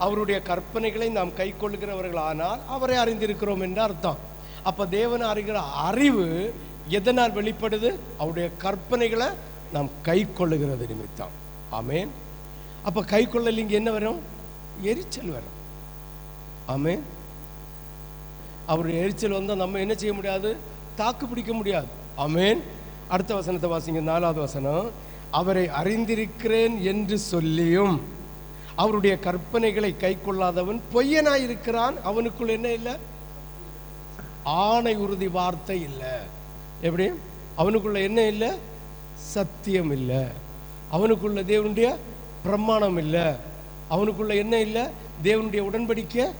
அவருடைய கற்பனைகளை நாம் கை கொள்கிறவர்கள் ஆனால் அவரை அறிந்திருக்கிறோம் என்று அர்த்தம். அப்ப தேவன் அறிகிற அறிவு எதனால் வெளிப்படுது? அவருடைய கற்பனைகளை நாம் கை கொள்ளுகிறது நிமித்தம். ஆமேன். அப்போ கை கொள்ளல் என்ன வரும்? எரிச்சல் வரும். ஆமென். அவருடைய எரிச்சல் வந்தால் நம்ம என்ன செய்ய முடியாது? தாக்கு பிடிக்க முடியாது. ஆமேன். அடுத்த வசனத்தை வாசிங்க நாலாவது வசனம். அவரை அறிந்திருக்கிறேன் என்று சொல்லியும் அவருடைய கற்பனைகளை கை கொள்ளாதவன் பொய்யனாய் இருக்கிறான் அவனுக்குள் என்ன இல்லை? ஆணை உறுதி வார்த்தை இல்லை. எப்படி? அவனுக்குள்ள என்ன இல்லை? சத்தியம் இல்லை. அவனுக்குள்ள தேவனுடைய பிரமாணம் இல்லை. அவனுக்குள்ள என்ன இல்லை? தேவனுடைய உடன்படிக்கை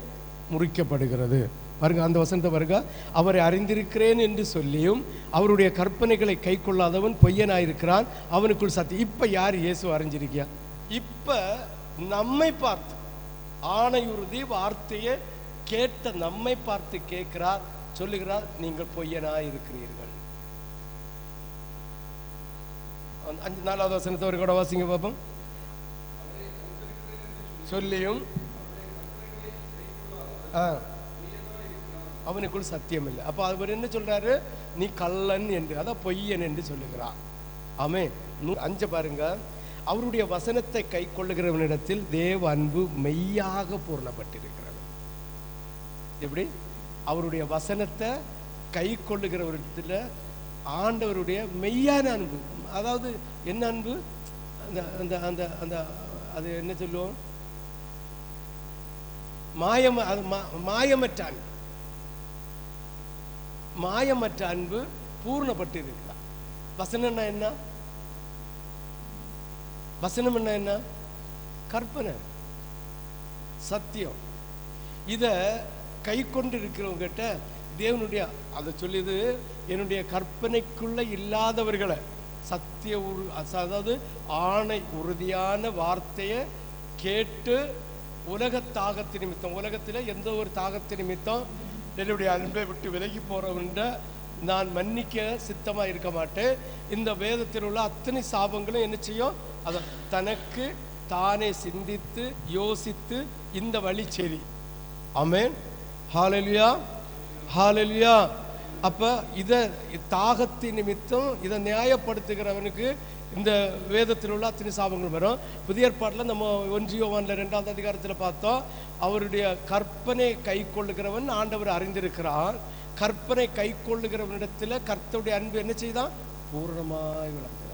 முறிக்கப்படுகிறது. பாருங்க அந்த வசந்த பாருங்க. அவரை அறிந்திருக்கிறேன் என்று சொல்லியும் அவருடைய கற்பனைகளை கை கொள்ளாதவன் பொய்யனாயிருக்கிறான். அவனுக்குள் சத்தியம். இப்போ யார் இயேசு அறிஞ்சிருக்கியா? இப்போ நம்மை பார்த்து. ஆணையுறுதி வார்த்தையை கேட்ட நம்மை பார்த்து கேட்கிறார் சொல்லுகிறார் நீங்கள் பொய்யனா இருக்கிறீர்கள். அஞ்சு நாலாவது வசனத்தை ஒரு கூட வாசிங்க பார்ப்போம் சொல்லியும் அவனுக்குள் சத்தியம் இல்லை அப்போ அவர் என்ன சொல்றாரு? நீ கள்ளன் என்று அதான் பொய்யன் என்று சொல்லுகிறார். ஆமே அஞ்ச பாருங்க. அவருடைய வசனத்தை கை கொள்ளுகிறவனிடத்தில் தேவ அன்பு மெய்யாக பூர்ணப்பட்டிருக்கிறது. எப்படி? அவருடைய வசனத்தை கை கொள்ளுகிறவரிடத்தில் ஆண்டவருடைய மெய்யான அன்பு. அதாவது என்ன அன்பு? அந்த அந்த அந்த அந்த அது என்ன சொல்லுவோம்? மாயம் அது மா- மாயமற்ற அன்பு. மாயமற்ற அன்பு பூர்ணப்பட்டு இருக்கிறார் வசனம்னா என்ன? வசனம் என்ன என்ன? கற்பனை. சத்தியம். இதை கை கொண்டு இருக்கிறவங்ககிட்ட தேவனுடைய அதை சொல்லியது என்னுடைய கற்பனைக்குள்ளே இல்லாதவர்களை சத்திய உரு அதாவது ஆணை உறுதியான வார்த்தையை கேட்டு உலக தாகத்து நிமித்தம் உலகத்தில் எந்த ஒரு தாகத்து நிமித்தம் என்னுடைய அன்பை விட்டு விலகி போகிறவன்ற நான் மன்னிக்க சித்தமாக இருக்க மாட்டேன். இந்த வேதத்தில் உள்ள அத்தனை சாபங்களும் என்ன செய்யும்? அதை தனக்கு தானே சிந்தித்து யோசித்து இந்த வழி சரி. அமேன் ஹாலலியா ஹாலலியா அப்போ இதை தாகத்தின் நிமித்தம் இதை நியாயப்படுத்துகிறவனுக்கு இந்த வேதத்தில் உள்ள அத்தனை சாபங்கள் வரும். புதிய ஏற்பாட்டில் நம்ம ஒன்றியோவானில் ரெண்டாவது அதிகாரத்தில் பார்த்தோம். அவருடைய கற்பனை கை கொள்ளுகிறவன் ஆண்டவர் அறிந்திருக்கிறான் கற்பனை கை கொள்ளுகிறவனிடத்தில் கர்த்தருடைய அன்பு என்ன செய்தான்? பூர்ணமாய் விளங்க